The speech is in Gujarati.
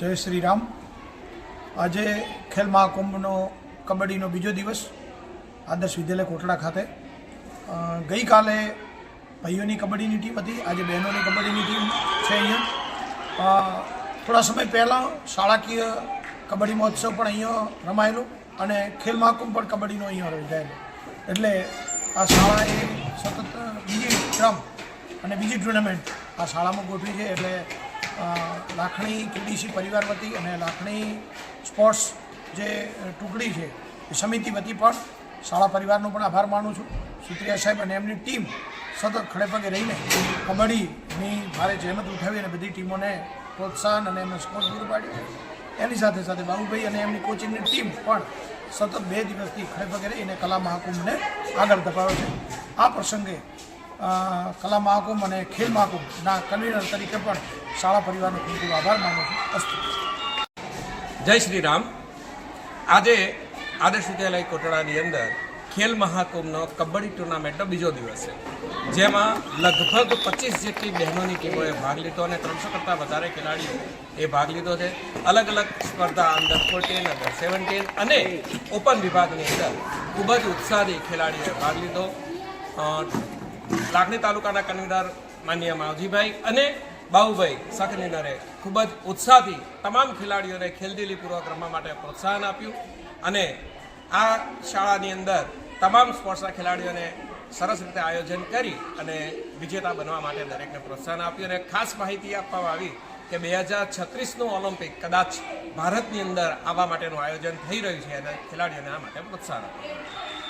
જય શ્રી રામ આજે ખેલ મહાકુંભનો કબડ્ડીનો બીજો દિવસ આદર્શ વિદ્યાલય કોટડા ખાતે. ગઈકાલે ભાઈઓની કબડ્ડીની ટીમ હતી, આજે બહેનોની કબડ્ડીની ટીમ છે અહીંયા. થોડા સમય પહેલાં શાળાકીય કબડ્ડી મહોત્સવ પણ અહીંયા રમાયેલો અને ખેલ મહાકુંભ પણ કબડ્ડીનો અહીંયા યોજાયેલો. એટલે આ શાળાએ સતત બીજી ક્રમ અને બીજી ટુર્નામેન્ટ આ શાળામાં ગોઠવી છે, એટલે લાખણી કેડીસી પરિવાર વતી અને લાખણી સ્પોર્ટ્સ જે ટુકડી છે, એ સમિતિ વતી પણ શાળા પરિવારનો પણ આભાર માનું છું. સુત્રિયા સાહેબ અને એમની ટીમ સતત ખડેપગે રહીને કબડ્ડીની ભારે જહેમત ઉઠાવી અને બધી ટીમોને પ્રોત્સાહન અને એમને સ્પોર્ટ પૂરું પાડ્યું એની સાથે સાથે બાબુભાઈ અને એમની કોચિંગની ટીમ પણ સતત બે દિવસથી ખડેપગે રહીને કલા મહાકુંભને આગળ ધપાવ્યો છે. આ પ્રસંગે કલા મહાકુંભ અને ખેલ મહાકુંભના કન્વીનર તરીકે પણ શાળા પરિવારનો ખૂબ ખૂબ આભાર માનું છું. અસ્તુ. જય શ્રી રામ આજે આદર્શ વિદ્યાલય કોટડાની અંદર ખેલ મહાકુંભનો કબડ્ડી ટુર્નામેન્ટનો બીજો દિવસ છે. જેમાં લગભગ પચીસ જેટલી બહેનોની ટીમોએ ભાગ લીધો અને ત્રણસો કરતાં વધારે ખેલાડીઓ એ ભાગ લીધો છે. અલગ અલગ સ્પર્ધા અંડર ફોર્ટીન અંડર સેવન્ટીન અને ઓપન વિભાગની અંદર ખૂબ જ ઉત્સાહી ખેલાડીઓએ ભાગ લીધો. લાખણી તાલુકાના કન્વીનર માન્ય માવજીભાઈ અને બાહુભાઈ સખનીનરે ખૂબ જ ઉત્સાહથી તમામ ખેલાડીઓને ખેલદિલીપૂર્વક રમવા માટે પ્રોત્સાહન આપ્યું અને આ શાળાની અંદર તમામ સ્પોર્ટ્સના ખેલાડીઓને સરસ રીતે આયોજન કરી અને વિજેતા બનવા માટે દરેકને પ્રોત્સાહન આપ્યું અને ખાસ માહિતી આપવામાં આવી કે બે હજાર છત્રીસનું ઓલિમ્પિક કદાચ ભારતની અંદર આવવા માટેનું આયોજન થઈ રહ્યું છે અને ખેલાડીઓને આ માટે પ્રોત્સાહન આપ્યું.